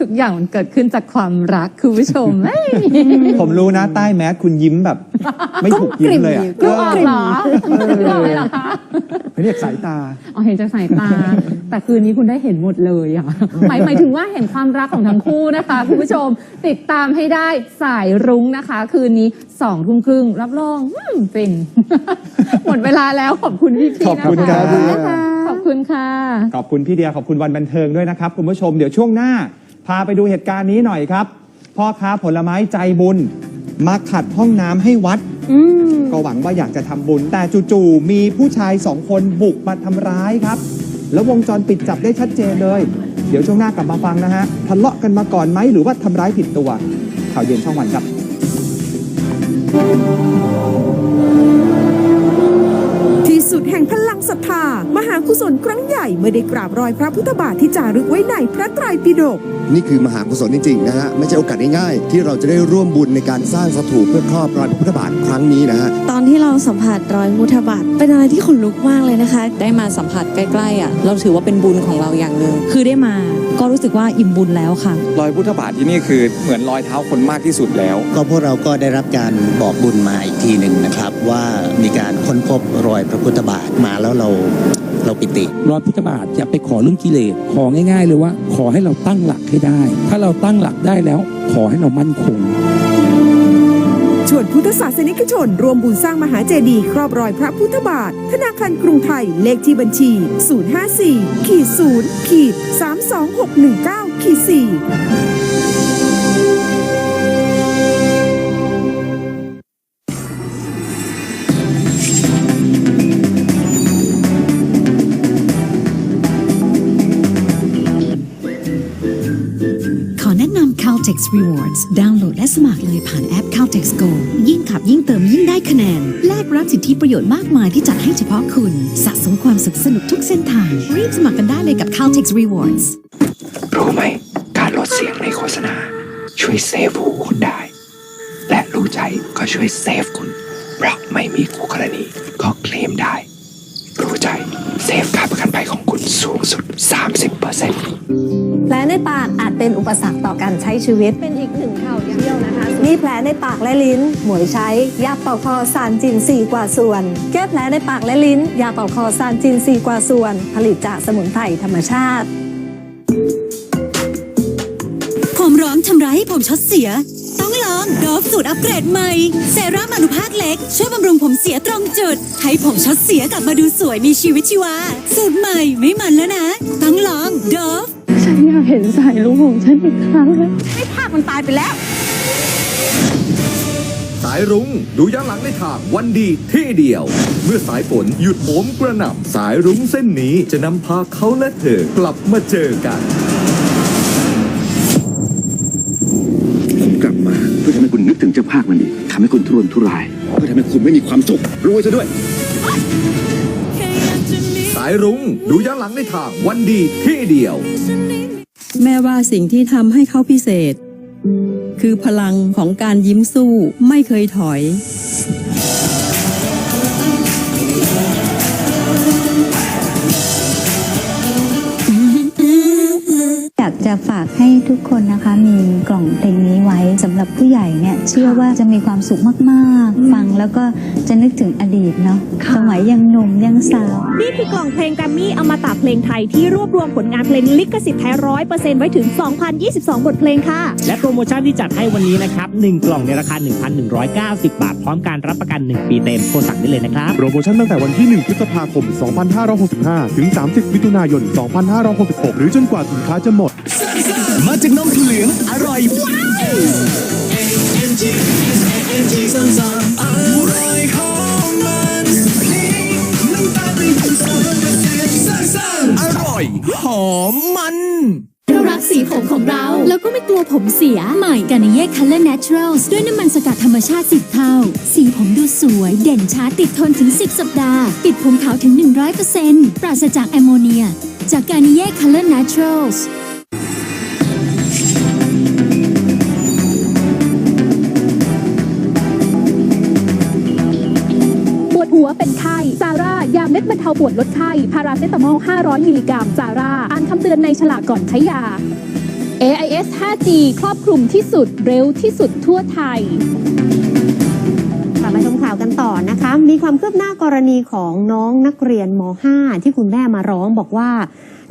ทุกอย่างมันเกิดขึ้นจากความรักคุณผู้ชมเอ้ยผมรู้นะใต้แมสคุณยิ้มแบบ ไม่ถูกยิ้มเลยอะก็ออกเหรอก็ออกเลยเหรอคะเรียกสายตาอ๋อเห็นจากสายตา แต่คืนนี้คุณได้เห็นหมดเลยอะหมายหมายถึงว่าเห็นความรักของทั้งคู่นะคะคุณผู้ชมติดตามให้ได้สายรุ้งนะคะ คืนนี้สองทุ่มครึ่งรับรองอืมฟินหมดเวลาแล้วขอบคุณพี่พีขอบนะคุณคะครับขอบคุณค่ะ ขอบคุณพี่เดียขอบคุณวันบันเทิงด้วยนะครับ คุณผู้ชมเดี๋ยวช่วงหน้า พาไปดูเหตุการณ์นี้หน่อยครับ พ่อค้าผลไม้ใจบุญ มาขัดห้องน้ำให้วัด อืมก็หวังว่าอยากจะทำบุญ แต่จู่ๆมีผู้ชายสองคนบุกมาทำร้ายครับ แล้ววงจรปิดจับได้ชัดเจนเลย เดี๋ยวช่วงหน้ากลับมาฟังนะฮะทะเลาะกันมาก่อนไหมหรือว่าทำร้ายผิดตัว ข่าวเย็นช่องวันครับที่ สุดแห่งพลังศรัทธา มหากุศลครั้งใหญ่เมื่อได้กราบรอยพระพุทธบาทที่จารึกไว้ในพระไตรปิฎกนี่คือมหากุศลจริงๆนะฮะไม่ใช่โอกาสง่ายๆที่เราจะได้ร่วมบุญในการสร้างสถูปเพื่อครอบรอยพระพุทธบาทครั้งนี้นะฮะตอนที่เราสัมผัสรอยมุทบาทเป็นอะไรที่ขนลุกมากเลยนะคะ ได้มาสัมผัสใกล้ๆอะเราถือว่าเป็นบุญของเราอย่างหนึ่งคือได้มาก็รู้สึกว่าอิ่มบุญแล้วค่ะ รอยพุทธบาทที่นี่คือเหมือนรอยเท้าคนมากที่สุดแล้ว ก็พวกเราก็ได้รับการบอกบุญมาอีกทีหนึ่งนะครับ ว่ามีการค้นพบรอยพระพุทธบาทมาแล้วเราเราปิติรอยพุทธบาทอย่าไปขอเรื่องกิเลสของ่ายๆเลยว่า ขอให้เราตั้งหลักให้ได้ ถ้าเราตั้งหลักได้แล้ว ขอให้เรามั่นคงชวนพุทธศาสนิกชน รวมบุญสร้างมหาเจดีย์ครอบรอยพระพุทธบาท ธนาคารกรุงไทยเลขที่บัญชี 054ขีด0ขีด32619ขีด4 Caltex Rewards ดาวน์โหลดและสมัครเลยผ่านแอป Caltex Go ยิ่งขับยิ่งเติมยิ่งได้คะแนน แลกรับสิทธิประโยชน์มากมายที่จัดให้เฉพาะคุณ สะสมความสุขสนุกทุกเส้นทาง รีบสมัครกันได้เลยกับ Caltex Rewards รู้ไหม การลดเสียงในโฆษณา ช่วยเซฟหูคุณได้ และรู้ใจก็ช่วยเซฟคุณ เพราะไม่มีคู่กรณีก็เคลมได้ รู้ใจเซฟค่าประกันภัยของคุณสูงสุด 30% แผลในปากอาจเป็นอุปสรรคต่อการใช้ชีวิต เป็นอีกหนึ่งข่าวเที่ยวนะคะ มีแผลในปากและลิ้น หมวยใช้ ยาเป่าคอซานจินซีกว่าส่วน แก้แผลในปากและลิ้น ยาเป่าคอซานจินซีกว่าส่วน ผลิตจากสมุนไพรธรรมชาติ ผมร้องชำระให้ผมช็อตเสีย ต้องลองโดบสูตรอัปเกรดใหม่เซรั่มอนุภาคเล็ก ช่วยบำรุงผมเสียตรงจุด ให้ผมช็อตเสียกลับมาดูสวยมีชีวิตชีวา สูตรใหม่ไม่มันแล้วนะ ต้องลองโดบ ฉันอยากเห็นสายลุงของฉันอีกครั้งนะให้ภาคมันตายไปแล้ว สายรุ้งดูย้อนหลังในทางวันดีที่เดียว เมื่อสายฝนหยุดโหมกระหน่ำสายรุ้งเส้นนี้จะนำพาเขาและเธอกลับมาเจอกัน ผมกลับมาเพื่อทำให้คุณนึกถึงเจ้าภาคมันอีกทำให้คุณทุรนทุราย เพื่อทำให้คุณไม่มีความสุขรวยซะด้วยสายรุง้งดูย้อนหลังในทางวันดีที่เดียว แม่ว่าสิ่งที่ทำให้เขาพิเศษ คือพลังของการยิ้มสู้ไม่เคยถอย จะฝากให้ทุกคนนะคะมีกล่องเพลงนี้ไว้สำหรับผู้ใหญ่เนี่ยเชื่อว่าจะมีความสุขมากๆ ฟังแล้วก็จะนึกถึงอดีตเนาะสมัยยังหนุ่มยังสาว นี่คือกล่องเพลงแกรมมี่อมตะเพลงไทยที่รวบรวมผลงานเพลงลิขสิทธิ์แท้ร้อยเปอร์เซ็นต์ไว้ถึง 2,022 บทเพลงค่ะ และโปรโมชั่นที่จัดให้วันนี้นะครับ1กล่องในราคา 1,190 บาท พร้อมการรับประกัน 1 ปีเต็มโทรสั่งได้เลยนะครับ โปรโมชั่นตั้งแต่วันที่ 1 พฤษภาคม 2565 ถึง 30 มิถุนายน 2566 หรือจนกว่าสินค้าจะหมด มาจากนมถั่วเหลืองอร่อยว้าวอร่อยหอมมันเรารักสีผมของเรา แล้วก็ไม่กลัวผมเสีย ใหม่กานิเย่ Color Naturals ด้วยน้ำมันสกัดธรรมชาติ10เท่า สีผมดูสวย เด่นช้าติดทนถึง 10 สัปดาห์ ปิดผมขาวถึง 100%ปราศจากแอมโมเนีย จากกานิเย่ Color Naturals ป ร่ายาเม็ดบรรเทาปวดลดไข้พาราเซตามอล 500 มิลลิกรัมซาร่าอ่านคำเตือนในฉลากก่อนใช้ยา AIS 5G ครอบคลุมที่สุดเร็วที่สุดทั่วไทยกลับมาชมข่าวกันต่อนะคะ มีความคืบหน้ากรณีของน้องนักเรียนม .5 ที่คุณแม่มาร้องบอกว่า